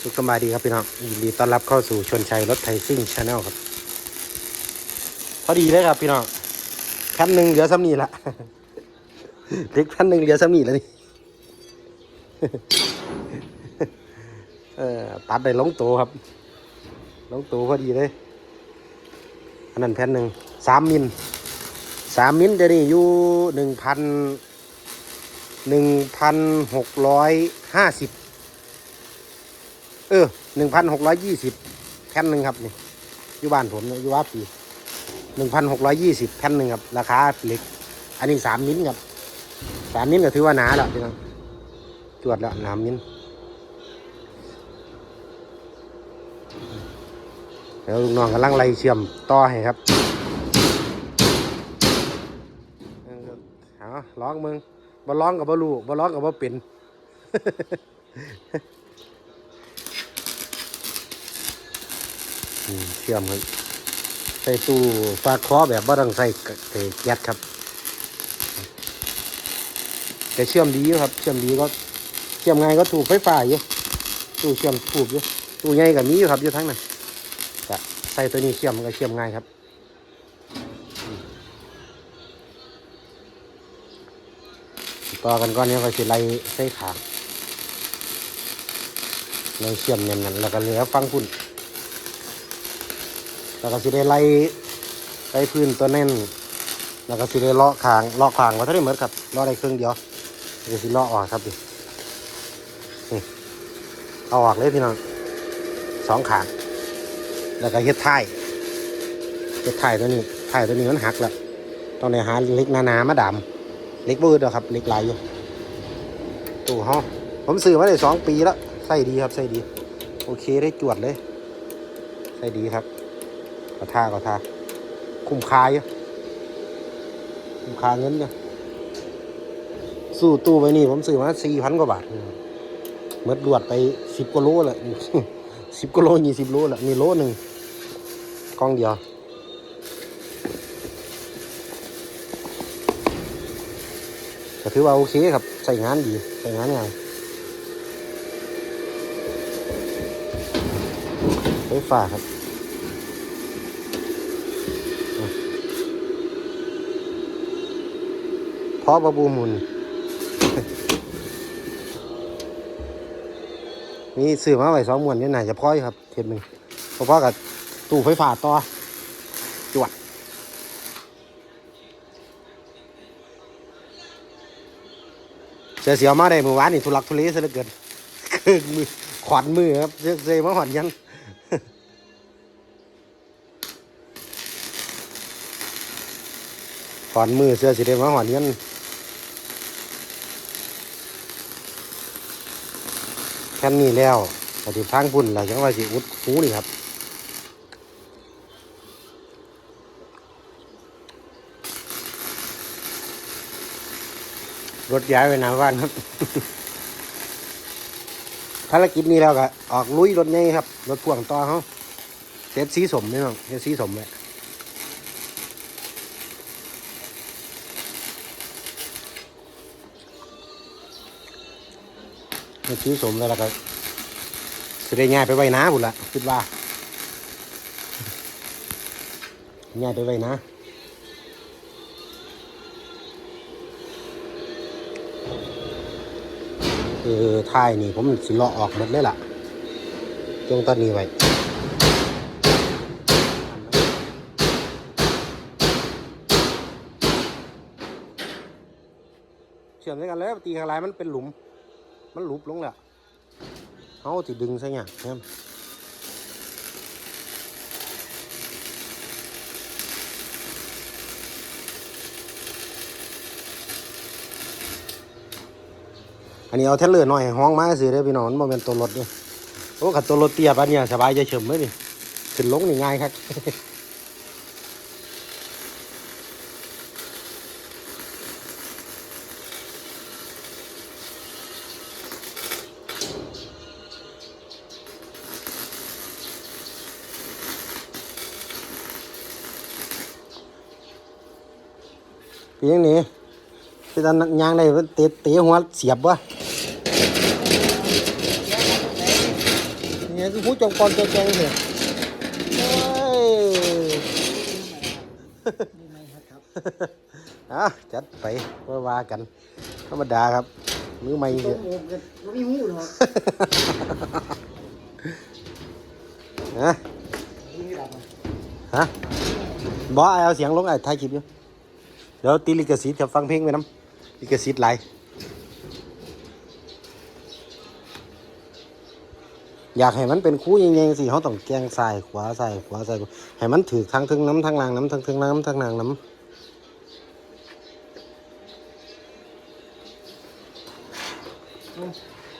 สุขสบายดีครับพี่น้องยินดีต้อนรับเข้าสู่ชนชัยรถไทยซิ่งชาแนลครับ พอดีเลยครับพี่น้องแผ่นหนึ่งเหลือซ้ำนี่ละเล็กแผ่นหนึ่งเหลือซ้ำนี่แล้วนี่เออตัดได้ลงโตครับลงโตพอดีเลยอันนั้นแผ่นหนึ่งสามมิลสามมิลจะนี่อยู่หนึ่งพันหนึ่งพันหกร้อยห้าสิบ เออหนึ่งพันหกร้อยยี่สิบแผ่นหนึ่งครับนี่อยู่บ้านผมเนี่ยอยู่ว่าปีหนึ่งพันหกร้อยยี่สิบแผ่นหนึ่งครับราคาเหล็ก อันนี้สามนิ้นครับสามนิ้นก็ถือว่าหนาแล้วพี่น้องจวดแล้วสามนิ้นเดี๋ยวลูกน้องกำลังไล่เชื่อมต่อให้ครับเอาร้องมึงบ่ร้องกับบ่รู้บ่ร้องกับบ่เป็น อืม เชื่อมครับใส่ตู้ฝาคอแบบบ่ต้องใส่เอ่อแก๊สครับแต่เชื่อมดีอยู่ครับ เชื่อมดีก็เชื่อมง่ายก็ถูกไฟฟ้าอยู่ตู้เชื่อมถูกอยู่ตู้ใหญ่กับนี้อยู่ครับอยู่ทั้งนั้นใส่ตัวนี้เชื่อมมันก็เชื่อมง่ายครับต่อกันก่อนนี้ก็สิไล่ใส่ขางไล่เชื่อมเนียนๆแล้วก็เหลือฟังพุ่น แล้วก็สิได้ไล่ไล่พื้นตัวแน่น แล้วก็สิได้เลาะคางเลาะคางมาเท่าได้เหมือนครับเลาะได้ครึ่งเดียวเดี๋ยวสิเลาะออกครับดินี่เอาออกเลยพี่น้องสองขางแล้วก็เฮ็ดท้ายเฮ็ดท้ายตัวนี้ท้ายตัวนี้มันหักแล้วต้องในหาเล็กหนาๆมาดามเล็กบืดครับเล็กลายอยู่ตู้ห้องผมซื้อมาได้สองปีแล้วใส่ดีครับใส่ดี โอเคได้จวดเลย ใส่ดีครับ ก็ท่าก็ท่าคุ้มค่าอยู่คุ้มค่าเงินเนี่ยสู้ตู้ไปนี่ผมซื้อมาสี่พันกว่าบาทเมื่อรวดไปสิบกว่าโลแหละสิบกว่าโลยี่สิบโลแหละมีโลหนึ่งกล้องเดียวก็ถือว่าโอเคครับใส่งานดีใส่งานง่ายไฟฟ้าครับ เพราะบะบูมุนนี่ซื้อมาไว้สองมวนนี่น่าจะพออยครับเทียนหนึ่งพอๆกับตู้ไฟฟ้าต่อจวดเสียเสียวมาได้เมื่อวานนี่ทุลักทุเลซะเหลือเกินคือมือขวัญมือครับเสียเสียมาหอนยังขอนมือเสื้อสีแดงมาหอนเงิน แค่นี้แล้วปฏิทางพุ่นหลังจากว่าสิอุดหูนี่ครับรถย้ายไปหนาบ้านครับ ภารกิจนี้แล้วก็ออกลุยรถใหญ่ครับ รถพ่วงต่อเขาเซตสีสมนี่น้องเซตสีสมเลย มื่อกี้สมแล้วล่ะก็สิได้ง่ายไปไว้นะบุญละคิดว่าง่ายไปไว้นะเออท้ายนี่ผมสิเลาะออกหมดเลยล่ะจงตอนนี้ไว้เชื่อมด้วยกันแล้วตีข้างลายมันเป็นหลุม มันหลุบลงแล้วเขาสิดึงซะเนี่ยเนี่ยอันนี้เอาเทเลอร์หน่อยห้องมาสิเด้อพี่น้องมันบ่เป็นตัวรถเนี่ยโอ้ขัดตัวรถเตี้ยปะเนี่ยสบายใจเฉิมเลยนี่ขึ้นลงนี่ง่ายครับ เป็นยังนี้เป็นตอนยางได้เตะเตะหัวเสียบวะหูจงปอนแจงๆเนี่ยโอ้ยนี่ไหมครับอะจัดไปว่าว่ากัน ธรรมดาครับ มือใหม่เยมอะโอ่งกันเราไม่หูหรอกนะนี่ไม่ดับอะฮะบอเอาเสียงลงไอ้ถ่ายคลิปอยู่ เดี๋ยวตีลิขสิทธิ์จะฟังเพลงไปน้ำลิขสิทธิ์หลอยากให้มันเป็นคู่ยังไงสิเขาต้องแกงซ้ายขวาซ้ายขวาซ้ายขวาให้มันถือทางทึงน้ำทางลางน้ำทางทึงน้ำทางลางน้ำ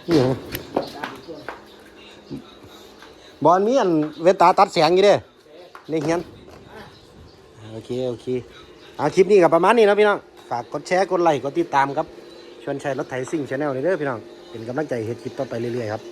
นี่หยังดับอีกตัวบอลมีอันเวตาตัดแสงอยู่เด้ในเฮียนโอเค โอเค อาคลิปนี้กับประมาณนี้นะพี่น้อง ฝากกดแชร์กดไลค์กดติดตามครับ ชวนชัยรถไถซิ่งชาแนลเลยเด้อพี่น้อง เป็นกำลังใจเฮ็ดคลิปต่อไปเรื่อยๆครับ